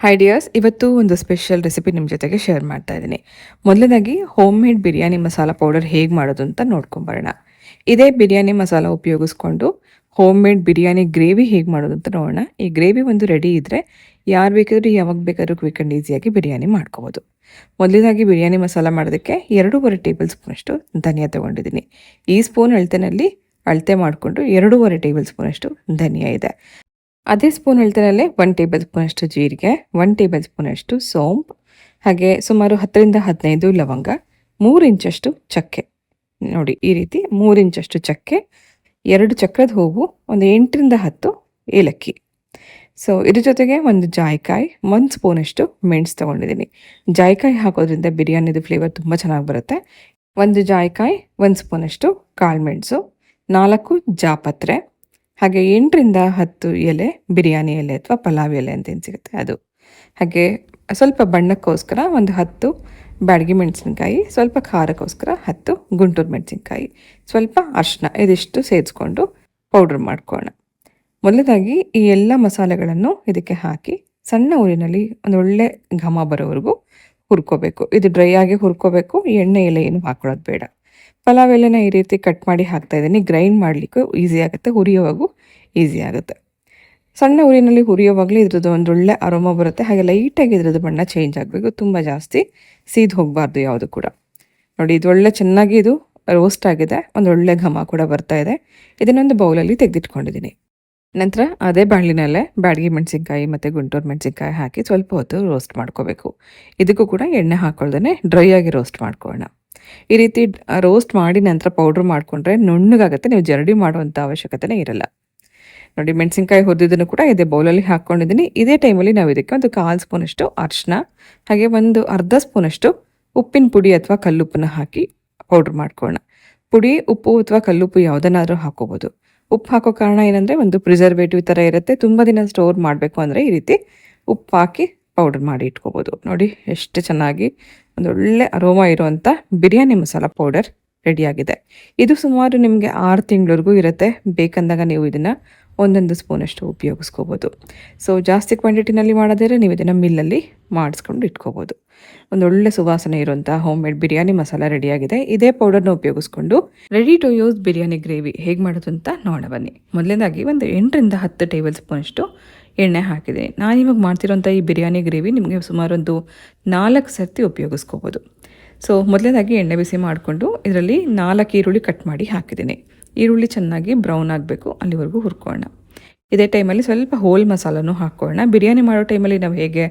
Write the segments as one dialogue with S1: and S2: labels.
S1: Hi dears ಇವತ್ತು ಒಂದು special recipe ನಿಮ್ಮ ಜೊತೆಗೆ ಶೇರ್ ಮಾಡ್ತಾ ಇದ್ದೀನಿ. ಮೊದಲನೇದಾಗಿ home made biryani masala powder ಹೇಗೆ ಮಾಡೋದು ಅಂತ ನೋಡ್ಕೊಂಬರೋಣ ಇದೇ ಬಿರಿಯಾನಿ ಮಸಾಲ ಉಪಯೋಗಿಸ್ಕೊಂಡು ಹೋಮ್ ಮೇಡ್ ಬಿರಿಯಾನಿ ಗ್ರೇವಿ ಹೇಗೆ ಮಾಡೋದು ಅಂತ ನೋಡೋಣ. ಈ ಗ್ರೇವಿ ಒಂದು ರೆಡಿ ಇದ್ದರೆ ಯಾರು ಬೇಕಾದರೂ ಯಾವಾಗ ಬೇಕಾದರೂ ಕ್ವಿಕ್ ಆ್ಯಂಡ್ ಈಸಿಯಾಗಿ ಬಿರಿಯಾನಿ ಮಾಡ್ಕೋಬೋದು. ಮೊದಲನೇದಾಗಿ ಬಿರಿಯಾನಿ ಮಸಾಲ ಮಾಡೋದಕ್ಕೆ ಎರಡೂವರೆ ಟೇಬಲ್ ಸ್ಪೂನಷ್ಟು ಧನಿಯಾ ತೊಗೊಂಡಿದ್ದೀನಿ. ಈ ಸ್ಪೂನ್ ಅಳತೆನಲ್ಲಿ ಅಳತೆ ಮಾಡಿಕೊಂಡು ಎರಡೂವರೆ ಟೇಬಲ್ ಸ್ಪೂನಷ್ಟು ಧನಿಯಾ ಇದೆ. ಅದೇ ಸ್ಪೂನ್ ಹೇಳ್ತಾರಲ್ಲೇ ಒನ್ ಟೇಬಲ್ ಸ್ಪೂನಷ್ಟು ಜೀರಿಗೆ ಒನ್ ಟೇಬಲ್ ಸ್ಪೂನಷ್ಟು ಸೋಂಪು, ಹಾಗೆ ಸುಮಾರು ಹತ್ತರಿಂದ ಹದಿನೈದು ಲವಂಗ, ಮೂರು ಇಂಚಷ್ಟು ಚಕ್ಕೆ. ನೋಡಿ, ಈ ರೀತಿ ಮೂರು ಇಂಚಷ್ಟು ಚಕ್ಕೆ, ಎರಡು ಚಕ್ರದ ಹೂವು ಒಂದು ಎಂಟರಿಂದ ಹತ್ತು ಏಲಕ್ಕಿ. ಸೊ ಇದ್ರ ಜೊತೆಗೆ ಒಂದು ಜಾಯ್ಕಾಯಿ ಒಂದು ಸ್ಪೂನಷ್ಟು ಮೆಣಸು ತೊಗೊಂಡಿದ್ದೀನಿ. ಜಾಯ್ಕಾಯಿ ಹಾಕೋದ್ರಿಂದ ಬಿರಿಯಾನಿದು ಫ್ಲೇವರ್ ತುಂಬ ಚೆನ್ನಾಗಿ ಬರುತ್ತೆ. ಒಂದು ಜಾಯ್ಕಾಯಿ ಒಂದು ಸ್ಪೂನಷ್ಟು ಕಾಳು ಮೆಣಸು, ನಾಲ್ಕು ಜಾಪತ್ರೆ. ಹಾಗೆ ಎಂಟರಿಂದ ಹತ್ತು ಎಲೆ, ಬಿರಿಯಾನಿ ಎಲೆ ಅಥವಾ ಪಲಾವ್ ಎಲೆ ಅಂತ ಏನು ಸಿಗುತ್ತೆ? ಅದು. ಹಾಗೆ ಸ್ವಲ್ಪ ಬಣ್ಣಕ್ಕೋಸ್ಕರ ಒಂದು ಹತ್ತು ಬ್ಯಾಡಗಿ ಮೆಣಸಿನ್ಕಾಯಿ, ಸ್ವಲ್ಪ ಖಾರಕ್ಕೋಸ್ಕರ ಹತ್ತು ಗುಂಟೂರು ಮೆಣಸಿನ್ಕಾಯಿ, ಸ್ವಲ್ಪ ಅರ್ಶಿನ ಇದಿಷ್ಟು ಸೇರಿಸ್ಕೊಂಡು ಪೌಡ್ರ್ ಮಾಡ್ಕೊಳ್ಳೋಣ ಮೊದಲದಾಗಿ ಈ ಎಲ್ಲ ಮಸಾಲೆಗಳನ್ನು ಇದಕ್ಕೆ ಹಾಕಿ ಸಣ್ಣ ಊರಿನಲ್ಲಿ ಒಂದು ಒಳ್ಳೆ ಘಮ ಬರೋವರೆಗೂ ಹುರ್ಕೋಬೇಕು. ಇದು ಡ್ರೈ ಆಗಿ ಹುರ್ಕೋಬೇಕು. ಎಣ್ಣೆ ಎಲೆ ಏನು ಹಾಕೊಳ್ಳೋದು ಬೇಡ. ಪಲಾವ್ ಎಲೆನ ಈ ರೀತಿ ಕಟ್ ಮಾಡಿ ಹಾಕ್ತಾ ಇದ್ದೀನಿ. ಗ್ರೈಂಡ್ ಮಾಡಲಿಕ್ಕೂ ಈಸಿ ಆಗುತ್ತೆ, ಹುರಿಯೋವಾಗೂ ಈಸಿ ಆಗುತ್ತೆ. ಸಣ್ಣ ಹುರಿನಲ್ಲಿ ಹುರಿಯೋವಾಗಲೇ ಇದ್ರದ್ದು ಒಳ್ಳೆ ಅರೋಮ ಬರುತ್ತೆ. ಹಾಗೆ ಲೈಟಾಗಿ ಇದ್ರದ್ದು ಬಣ್ಣ ಚೇಂಜ್ ಆಗಬೇಕು. ತುಂಬ ಜಾಸ್ತಿ ಸೀದ್ ಹೋಗಬಾರ್ದು ಯಾವುದು ಕೂಡ. ನೋಡಿ ಇದು ಒಳ್ಳೆ ಚೆನ್ನಾಗಿ ಇದು ರೋಸ್ಟ್ ಆಗಿದೆ. ಒಂದು ಒಳ್ಳೆ ಘಮ ಕೂಡ ಬರ್ತಾ ಇದೆ. ಇದನ್ನೊಂದು ಬೌಲಲ್ಲಿ ತೆಗೆದಿಟ್ಕೊಂಡಿದ್ದೀನಿ. ನಂತರ ಅದೇ ಬಾಣಲಿನಲ್ಲೇ ಬ್ಯಾಡಗಿ ಮೆಣಸಿನ್ಕಾಯಿ ಮತ್ತು ಗುಂಟೂರು ಮೆಣಸಿನ್ಕಾಯಿ ಹಾಕಿ ಸ್ವಲ್ಪ ಹೊತ್ತು ರೋಸ್ಟ್ ಮಾಡ್ಕೋಬೇಕು. ಇದಕ್ಕೂ ಕೂಡ ಎಣ್ಣೆ ಹಾಕೊಳ್ದೇ ಡ್ರೈ ಆಗಿ ರೋಸ್ಟ್ ಮಾಡ್ಕೊಳ್ಳೋಣ. ಈ ರೀತಿ ರೋಸ್ಟ್ ಮಾಡಿ ನಂತರ ಪೌಡ್ರ್ ಮಾಡಿಕೊಂಡ್ರೆ ನುಣ್ಣಗಾಗುತ್ತೆ. ನೀವು ಜರಡಿ ಮಾಡುವಂಥ ಅವಶ್ಯಕತೆನೇ ಇರಲ್ಲ. ನೋಡಿ, ಮೆಣಸಿನ್ಕಾಯಿ ಹುರಿದಿದ್ದನ್ನು ಕೂಡ ಇದೇ ಬೌಲಲ್ಲಿ ಹಾಕ್ಕೊಂಡಿದ್ದೀನಿ ಇದೇ ಟೈಮಲ್ಲಿ ನಾವು ಇದಕ್ಕೆ ಒಂದು ಕಾಲು ಸ್ಪೂನಷ್ಟು ಅರಿಶಿನ ಹಾಗೆ ಒಂದು ಅರ್ಧ ಸ್ಪೂನಷ್ಟು ಉಪ್ಪಿನ ಪುಡಿ ಅಥವಾ ಕಲ್ಲುಪ್ಪನ್ನು ಹಾಕಿ ಪೌಡ್ರ್ ಮಾಡ್ಕೊಳ್ಳೋಣ. ಪುಡಿ, ಉಪ್ಪು ಅಥವಾ ಕಲ್ಲುಪ್ಪು ಯಾವುದನ್ನಾದರೂ ಹಾಕೋಬೋದು. ಉಪ್ಪು ಹಾಕೋ ಕಾರಣ ಏನಂದರೆ, ಒಂದು ಪ್ರಿಸರ್ವೇಟಿವ್ ಥರ ಇರುತ್ತೆ. ತುಂಬ ದಿನ ಸ್ಟೋರ್ ಮಾಡಬೇಕು ಅಂದರೆ ಈ ರೀತಿ ಉಪ್ಪು ಹಾಕಿ ಪೌಡರ್ ಮಾಡಿ ಇಟ್ಕೋಬೋದು. ನೋಡಿ, ಎಷ್ಟು ಚೆನ್ನಾಗಿ ಒಂದು ಒಳ್ಳೆ ಅರೋಮ ಇರುವಂಥ ಬಿರಿಯಾನಿ ಮಸಾಲ ಪೌಡರ್ ರೆಡಿಯಾಗಿದೆ ಇದು ಸುಮಾರು ನಿಮಗೆ ಆರು ತಿಂಗಳವರೆಗೂ ಇರುತ್ತೆ. ಬೇಕಂದಾಗ ನೀವು ಇದನ್ನು ಒಂದೊಂದು ಸ್ಪೂನಷ್ಟು ಉಪಯೋಗಿಸ್ಕೋಬೋದು. ಸೊ ಜಾಸ್ತಿ ಕ್ವಾಂಟಿಟಿನಲ್ಲಿ ಮಾಡೋದಿದ್ರೆ ನೀವು ಇದನ್ನು ಮಿಲ್ಲಲ್ಲಿ ಮಾಡಿಸ್ಕೊಂಡು ಇಟ್ಕೋಬೋದು. ಒಂದು ಒಳ್ಳೆ ಸುವಾಸನೆ ಇರುವಂಥ ಹೋಮ್ ಮೇಡ್ ಬಿರಿಯಾನಿ ಮಸಾಲ ರೆಡಿಯಾಗಿದೆ ಇದೇ ಪೌಡರ್ನ ಉಪಯೋಗಿಸ್ಕೊಂಡು ready to use biryani gravy ಹೇಗೆ ಮಾಡೋದು ಅಂತ ನೋಡ ಬನ್ನಿ ಮೊದಲನೇದಾಗಿ ಒಂದು ಎಂಟರಿಂದ ಹತ್ತು ಟೇಬಲ್ ಸ್ಪೂನಷ್ಟು ಎಣ್ಣೆ ಹಾಕಿದೆ. ನಾನು ಇವಾಗ ಮಾಡ್ತಿರೋಂಥ ಈ ಬಿರಿಯಾನಿ ಗ್ರೇವಿ ನಿಮಗೆ ಸುಮಾರು ಒಂದು ನಾಲ್ಕು ಸರ್ತಿ ಉಪಯೋಗಿಸ್ಕೋಬೋದು. ಸೊ ಮೊದಲನೇದಾಗಿ ಎಣ್ಣೆ ಬಿಸಿ ಮಾಡಿಕೊಂಡು ಇದರಲ್ಲಿ ನಾಲ್ಕು ಈರುಳ್ಳಿ ಕಟ್ ಮಾಡಿ ಹಾಕಿದ್ದೀನಿ. ಈರುಳ್ಳಿ ಚೆನ್ನಾಗಿ ಬ್ರೌನ್ ಆಗಬೇಕು, ಅಲ್ಲಿವರೆಗೂ ಹುರ್ಕೊಳ್ಳೋಣ. ಇದೇ ಟೈಮಲ್ಲಿ ಸ್ವಲ್ಪ ಹೋಲ್ ಮಸಾಲನೂ ಹಾಕ್ಕೊಳ್ಳೋಣ. ಬಿರಿಯಾನಿ ಮಾಡೋ ಟೈಮಲ್ಲಿ ನಾವು ಹೇಗೆ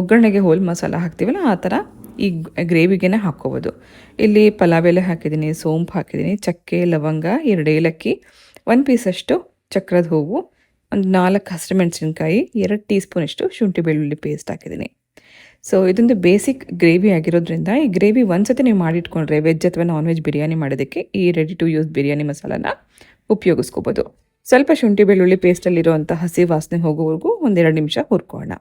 S1: ಒಗ್ಗರಣೆಗೆ ಹೋಲ್ ಮಸಾಲ ಹಾಕ್ತೀವಲ್ಲ, ಆ ಥರ ಈ ಗ್ರೇವಿಗೆ ಹಾಕ್ಕೋಬೋದು. ಇಲ್ಲಿ ಪಲಾವ್ ಎಲೆ ಹಾಕಿದ್ದೀನಿ, ಸೋಂಪು ಹಾಕಿದ್ದೀನಿ, ಚಕ್ಕೆ, ಲವಂಗ, ಎರಡು ಏಲಕ್ಕಿ ಒಂದು ಪೀಸಷ್ಟು ಚಕ್ರದ ಹೂವು ಒಂದು ನಾಲ್ಕು ಹಸಿರು ಮೆಣಸಿನ್ಕಾಯಿ, ಎರಡು ಟೀ ಸ್ಪೂನಷ್ಟು ಶುಂಠಿ ಬೆಳ್ಳುಳ್ಳಿ ಪೇಸ್ಟ್ ಹಾಕಿದ್ದೀನಿ. ಸೊ ಇದೊಂದು ಬೇಸಿಕ್ ಗ್ರೇವಿ ಆಗಿರೋದ್ರಿಂದ ಈ ಗ್ರೇವಿ ಒಂದ್ಸತಿ ನೀವು ಮಾಡಿಟ್ಕೊಂಡ್ರೆ ವೆಜ್ ಅಥವಾ ನಾನ್ ವೆಜ್ ಬಿರಿಯಾನಿ ಮಾಡೋದಕ್ಕೆ ಈ ರೆಡಿ ಟು ಯೂಸ್ ಬಿರಿಯಾನಿ ಮಸಾಲಾನ ಉಪಯೋಗಿಸ್ಕೋಬೋದು. ಸ್ವಲ್ಪ ಶುಂಠಿ ಬೆಳ್ಳುಳ್ಳಿ ಪೇಸ್ಟಲ್ಲಿರುವಂಥ ಹಸಿ ವಾಸನೆ ಹೋಗೋವರೆಗೂ ಒಂದೆರಡು ನಿಮಿಷ ಹುರ್ಕೊಳ್ಳೋಣ.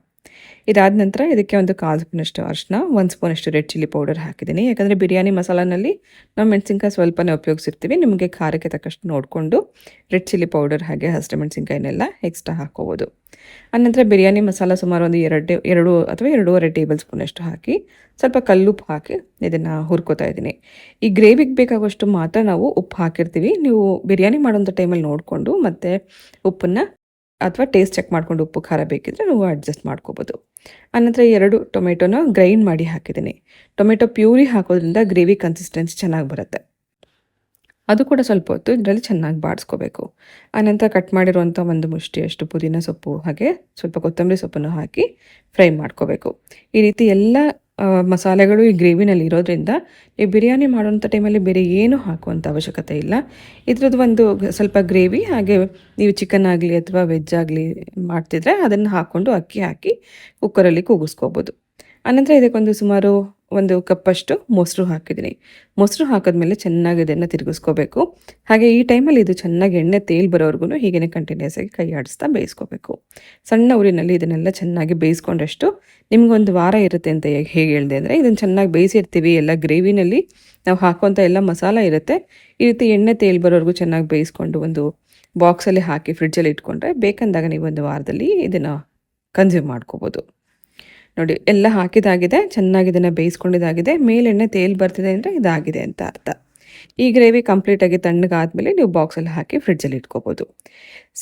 S1: ಇದಾದ ನಂತರ ಇದಕ್ಕೆ ಒಂದು ಕಾಲು ಸ್ಪೂನಷ್ಟು ಅರಿಶಿನ, ಒಂದು ಸ್ಪೂನಷ್ಟು ರೆಡ್ ಚಿಲ್ಲಿ ಪೌಡರ್ ಹಾಕಿದ್ದೀನಿ. ಯಾಕಂದರೆ ಬಿರಿಯಾನಿ ಮಸಾಲಾನಲ್ಲಿ ನಾವು ಮೆಣಸಿನ್ಕಾಯಿ ಸ್ವಲ್ಪನೇ ಉಪಯೋಗಿಸಿರ್ತೀವಿ. ನಿಮಗೆ ಖಾರಕ್ಕೆ ತಕ್ಕಷ್ಟು ನೋಡಿಕೊಂಡು ರೆಡ್ ಚಿಲ್ಲಿ ಪೌಡರ್ ಹಾಗೆ ಹಸಿರು ಮೆಣಸಿನ್ಕಾಯಿನೆಲ್ಲ ಎಕ್ಸ್ಟ್ರಾ ಹಾಕೋಬೋದು ಆನಂತರ ಬಿರಿಯಾನಿ ಮಸಾಲ ಸುಮಾರು ಒಂದು ಎರಡು ಎರಡು ಅಥವಾ ಎರಡೂವರೆ ಟೇಬಲ್ ಸ್ಪೂನಷ್ಟು ಹಾಕಿ ಸ್ವಲ್ಪ ಕಲ್ಲುಪ್ಪು ಹಾಕಿ ಇದನ್ನು ಹುರ್ಕೋತಾ ಇದ್ದೀನಿ. ಈ ಗ್ರೇವಿಗೆ ಬೇಕಾಗುವಷ್ಟು ಮಾತ್ರ ನಾವು ಉಪ್ಪು ಹಾಕಿರ್ತೀವಿ. ನೀವು ಬಿರಿಯಾನಿ ಮಾಡೋಂಥ ಟೈಮಲ್ಲಿ ನೋಡಿಕೊಂಡು ಮತ್ತು ಉಪ್ಪನ್ನು ಅಥವಾ ಟೇಸ್ಟ್ ಚೆಕ್ ಮಾಡ್ಕೊಂಡು ಉಪ್ಪು, ಖಾರ ಬೇಕಿದ್ರೆ ನೀವು ಅಡ್ಜಸ್ಟ್ ಮಾಡ್ಕೋಬೋದು. ಆನಂತರ ಎರಡು ಟೊಮೆಟೊನ ಗ್ರೈಂಡ್ ಮಾಡಿ ಹಾಕಿದ್ದೀನಿ. ಟೊಮೆಟೊ ಪ್ಯೂರಿ ಹಾಕೋದ್ರಿಂದ ಗ್ರೇವಿ ಕನ್ಸಿಸ್ಟೆನ್ಸಿ ಚೆನ್ನಾಗಿ ಬರುತ್ತೆ. ಅದು ಕೂಡ ಸ್ವಲ್ಪ ಹೊತ್ತು ಇದರಲ್ಲಿ ಚೆನ್ನಾಗಿ ಬಾಡಿಸ್ಕೋಬೇಕು. ಆನಂತರ ಕಟ್ ಮಾಡಿರುವಂಥ ಒಂದು ಮುಷ್ಟಿಯಷ್ಟು ಪುದೀನ ಸೊಪ್ಪು ಹಾಗೆ ಸ್ವಲ್ಪ ಕೊತ್ತಂಬರಿ ಸೊಪ್ಪನ್ನು ಹಾಕಿ ಫ್ರೈ ಮಾಡ್ಕೋಬೇಕು. ಈ ರೀತಿ ಎಲ್ಲ ಮಸಾಲೆಗಳು ಈ ಗ್ರೇವಿನಲ್ಲಿ ಇರೋದ್ರಿಂದ ಈ ಬಿರಿಯಾನಿ ಮಾಡುವಂಥ ಟೈಮಲ್ಲಿ ಬೇರೆ ಏನು ಹಾಕುವಂಥ ಅವಶ್ಯಕತೆ ಇಲ್ಲ. ಇದ್ರದ್ದು ಒಂದು ಸ್ವಲ್ಪ ಗ್ರೇವಿ, ಹಾಗೆ ನೀವು ಚಿಕನ್ ಆಗಲಿ ಅಥವಾ ವೆಜ್ ಆಗಲಿ ಮಾಡ್ತಿದ್ರೆ ಅದನ್ನು ಹಾಕ್ಕೊಂಡು ಅಕ್ಕಿ ಹಾಕಿ ಕುಕ್ಕರಲ್ಲಿ ಕೂಗಿಸ್ಕೋಬೋದು. ಆನಂತರ ಇದಕ್ಕೊಂದು ಸುಮಾರು ಒಂದು ಕಪ್ಪಷ್ಟು ಮೊಸರು ಹಾಕಿದ್ದೀನಿ. ಮೊಸರು ಹಾಕಿದ್ಮೇಲೆ ಚೆನ್ನಾಗಿ ಇದನ್ನು ತಿರುಗಿಸ್ಕೋಬೇಕು. ಹಾಗೆ ಈ ಟೈಮಲ್ಲಿ ಇದು ಚೆನ್ನಾಗಿ ಎಣ್ಣೆ ತೇಲ್ ಬರೋವರೆಗೂ ಹೀಗೆ ಕಂಟಿನ್ಯೂಸ್ ಆಗಿ ಕೈ ಆಡಿಸ್ತಾ ಬೇಯಿಸ್ಕೋಬೇಕು. ಸಣ್ಣ ಊರಿನಲ್ಲಿ ಇದನ್ನೆಲ್ಲ ಚೆನ್ನಾಗಿ ಬೇಯಿಸ್ಕೊಂಡಷ್ಟು ನಿಮಗೊಂದು ವಾರ ಇರುತ್ತೆ ಅಂತ ಹೇಗೆ ಹೇಳಿದೆ ಅಂದರೆ ಇದನ್ನು ಚೆನ್ನಾಗಿ ಬೇಯಿಸಿರ್ತೀವಿ, ಎಲ್ಲ ಗ್ರೇವಿನಲ್ಲಿ ನಾವು ಹಾಕುವಂಥ ಎಲ್ಲ ಮಸಾಲ ಇರುತ್ತೆ. ಈ ರೀತಿ ಎಣ್ಣೆ ತೇಲ್ ಬರೋವರೆಗೂ ಚೆನ್ನಾಗಿ ಬೇಯಿಸ್ಕೊಂಡು ಒಂದು ಬಾಕ್ಸಲ್ಲಿ ಹಾಕಿ ಫ್ರಿಡ್ಜಲ್ಲಿ ಇಟ್ಕೊಂಡ್ರೆ ಬೇಕಂದಾಗ ನೀವು ಒಂದು ವಾರದಲ್ಲಿ ಇದನ್ನು ಕನ್ಸ್ಯೂಮ್ ಮಾಡ್ಕೋಬೋದು. ನೋಡಿ, ಎಲ್ಲ ಹಾಕಿದಾಗಿದೆ, ಚೆನ್ನಾಗಿ ಇದನ್ನು ಬೇಯಿಸ್ಕೊಂಡಿದ್ದಾಗಿದೆ ಮೇಲೆಣ್ಣೆ ತೇಲ್ ಬರ್ತಿದೆ ಅಂದರೆ ಇದಾಗಿದೆ ಅಂತ ಅರ್ಥ. ಈ ಗ್ರೇವಿ ಕಂಪ್ಲೀಟಾಗಿ ತಣ್ಣಗಾದಮೇಲೆ ನೀವು ಬಾಕ್ಸಲ್ಲಿ ಹಾಕಿ ಫ್ರಿಡ್ಜಲ್ಲಿ ಇಟ್ಕೋಬೋದು.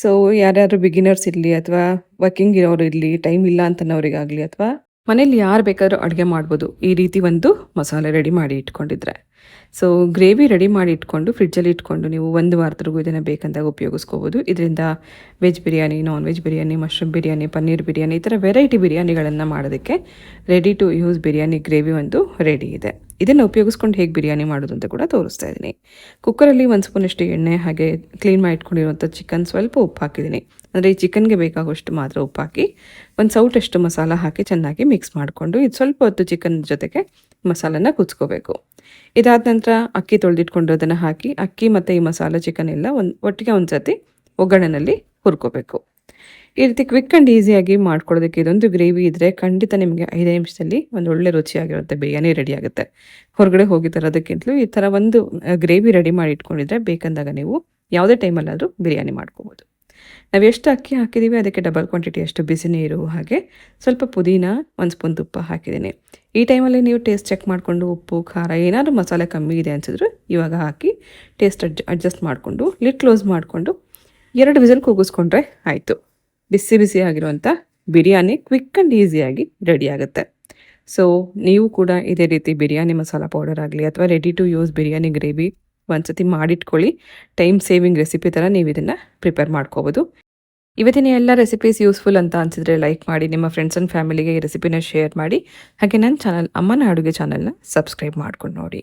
S1: ಸೊ ಯಾರ್ಯಾರು ಬಿಗಿನರ್ಸ್ ಇರಲಿ ಅಥವಾ ವರ್ಕಿಂಗ್ ಇರೋರು ಇರಲಿ ಟೈಮ್ ಇಲ್ಲ ಅಂತನವರಿಗಾಗಲಿ ಅಥವಾ ಮನೇಲಿ ಯಾರು ಬೇಕಾದರೂ ಅಡುಗೆ ಮಾಡ್ಬೋದು, ಈ ರೀತಿ ಒಂದು ಮಸಾಲೆ ರೆಡಿ ಮಾಡಿ ಇಟ್ಕೊಂಡಿದ್ರೆ. ಸೊ ಗ್ರೇವಿ ರೆಡಿ ಮಾಡಿ ಇಟ್ಕೊಂಡು ಫ್ರಿಡ್ಜಲ್ಲಿ ಇಟ್ಕೊಂಡು ನೀವು ಒಂದು ವಾರದವರೆಗೂ ಇದನ್ನು ಬೇಕಂದಾಗ ಉಪಯೋಗಿಸ್ಕೋಬೋದು. ಇದರಿಂದ veg biryani non veg biryani mushroom biryani, paneer biryani, ಈ ಥರ ವೆರೈಟಿ ಬಿರಿಯಾನಿಗಳನ್ನು ಮಾಡೋದಕ್ಕೆ ready to use biryani gravy ಒಂದು ರೆಡಿ ಇದೆ. ಇದನ್ನು ಉಪಯೋಗಿಸ್ಕೊಂಡು ಹೇಗೆ ಬಿರಿಯಾನಿ ಮಾಡೋದು ಅಂತ ಕೂಡ ತೋರಿಸ್ತಾ ಇದ್ದೀನಿ. ಕುಕ್ಕರಲ್ಲಿ ಒಂದು ಸ್ಪೂನಷ್ಟು ಎಣ್ಣೆ, ಹಾಗೆ ಕ್ಲೀನ್ ಮಾಡಿ ಇಟ್ಕೊಂಡಿರುವಂಥ ಚಿಕನ್ ಸ್ವಲ್ಪ ಉಪ್ಪು ಹಾಕಿದ್ದೀನಿ. ಅಂದರೆ ಈ ಚಿಕನ್ಗೆ ಬೇಕಾಗುವಷ್ಟು ಮಾತ್ರ ಉಪ್ಪು ಹಾಕಿ, ಒಂದು ಸೌಟಷ್ಟು ಮಸಾಲ ಹಾಕಿ ಚೆನ್ನಾಗಿ ಮಿಕ್ಸ್ ಮಾಡಿಕೊಂಡು, ಇದು ಸ್ವಲ್ಪ ಹೊತ್ತು ಚಿಕನ್ ಜೊತೆಗೆ ಮಸಾಲನ ಕುದಿಸ್ಕೋಬೇಕು. ಇದಾದ ನಂತರ ಅಕ್ಕಿ ತೊಳೆದಿಟ್ಕೊಂಡಿರೋದನ್ನು ಹಾಕಿ, ಅಕ್ಕಿ ಮತ್ತು ಈ ಮಸಾಲೆ ಚಿಕನ್ ಎಲ್ಲ ಒಂದು, ಒಟ್ಟಿಗೆ ಒಂದು ಸತಿ ಒಗ್ಗರಣೆಯಲ್ಲಿ ಹುರ್ಕೋಬೇಕು. ಈ ರೀತಿ ಕ್ವಿಕ್ ಆ್ಯಂಡ್ ಈಸಿಯಾಗಿ ಮಾಡ್ಕೊಳ್ಳೋದಕ್ಕೆ ಇದೊಂದು ಗ್ರೇವಿ ಇದ್ದರೆ ಖಂಡಿತ ನಿಮಗೆ ಐದು ನಿಮಿಷದಲ್ಲಿ ಒಂದು ಒಳ್ಳೆ ರುಚಿಯಾಗಿರುತ್ತೆ, ಬಿರಿಯಾನಿ ರೆಡಿ ಆಗುತ್ತೆ. ಹೊರಗಡೆ ಹೋಗಿ ತರೋದಕ್ಕಿಂತಲೂ ಈ ಥರ ಒಂದು ಗ್ರೇವಿ ರೆಡಿ ಮಾಡಿ ಇಟ್ಕೊಂಡಿದ್ರೆ ಬೇಕಂದಾಗ ನೀವು ಯಾವುದೇ ಟೈಮಲ್ಲಾದರೂ ಬಿರಿಯಾನಿ ಮಾಡ್ಕೋಬೋದು. ನಾವು ಎಷ್ಟು ಅಕ್ಕಿ ಹಾಕಿದ್ದೀವಿ ಅದಕ್ಕೆ ಡಬಲ್ ಕ್ವಾಂಟಿಟಿ ಅಷ್ಟು ಬಿಸಿ ನೀರು ಹಾಗೆ ಸ್ವಲ್ಪ ಪುದೀನ, ಒಂದು ಸ್ಪೂನ್ ತುಪ್ಪ ಹಾಕಿದ್ದೀನಿ. ಈ ಟೈಮಲ್ಲಿ ನೀವು ಟೇಸ್ಟ್ ಚೆಕ್ ಮಾಡಿಕೊಂಡು ಉಪ್ಪು, ಖಾರ ಏನಾದರೂ ಮಸಾಲೆ ಕಮ್ಮಿ ಇದೆ ಅನಿಸಿದ್ರು ಇವಾಗ ಹಾಕಿ ಟೇಸ್ಟ್ ಅಡ್ಜ ಅಡ್ಜಸ್ಟ್ ಮಾಡಿಕೊಂಡು ಲಿಟ್ ಕ್ಲೋಸ್ ಮಾಡಿಕೊಂಡು ಎರಡು ವಿಸಲ್ ಕೂಗಿಸ್ಕೊಂಡ್ರೆ ಆಯಿತು. ಬಿಸಿ ಬಿಸಿ ಆಗಿರುವಂಥ ಬಿರಿಯಾನಿ ಕ್ವಿಕ್ ಆ್ಯಂಡ್ ಈಸಿಯಾಗಿ ರೆಡಿ ಆಗುತ್ತೆ. ಸೊ ನೀವು ಕೂಡ ಇದೇ ರೀತಿ ಬಿರಿಯಾನಿ ಮಸಾಲ ಪೌಡರ್ ಆಗಲಿ ಅಥವಾ ready to use biryani gravy ಒಂದ್ಸತಿ ಮಾಡಿಟ್ಕೊಳ್ಳಿ. ಟೈಮ್ ಸೇವಿಂಗ್ ರೆಸಿಪಿ ಥರ ನೀವು ಇದನ್ನು ಪ್ರಿಪೇರ್ ಮಾಡ್ಕೋಬೋದು. ಇವತ್ತಿನ ಎಲ್ಲ ರೆಸಿಪೀಸ್ ಯೂಸ್ಫುಲ್ ಅಂತ ಅನಿಸಿದ್ರೆ ಲೈಕ್ ಮಾಡಿ, ನಿಮ್ಮ ಫ್ರೆಂಡ್ಸ್ ಆ್ಯಂಡ್ ಫ್ಯಾಮಿಲಿಗೆ ಈ ರೆಸಿಪಿನ ಶೇರ್ ಮಾಡಿ. ಹಾಗೆ ನನ್ನ ಚಾನಲ್ ಅಮ್ಮನ ಅಡುಗೆ ಚಾನಲ್ನ ಸಬ್ಸ್ಕ್ರೈಬ್ ಮಾಡ್ಕೊಂಡು ನೋಡಿ.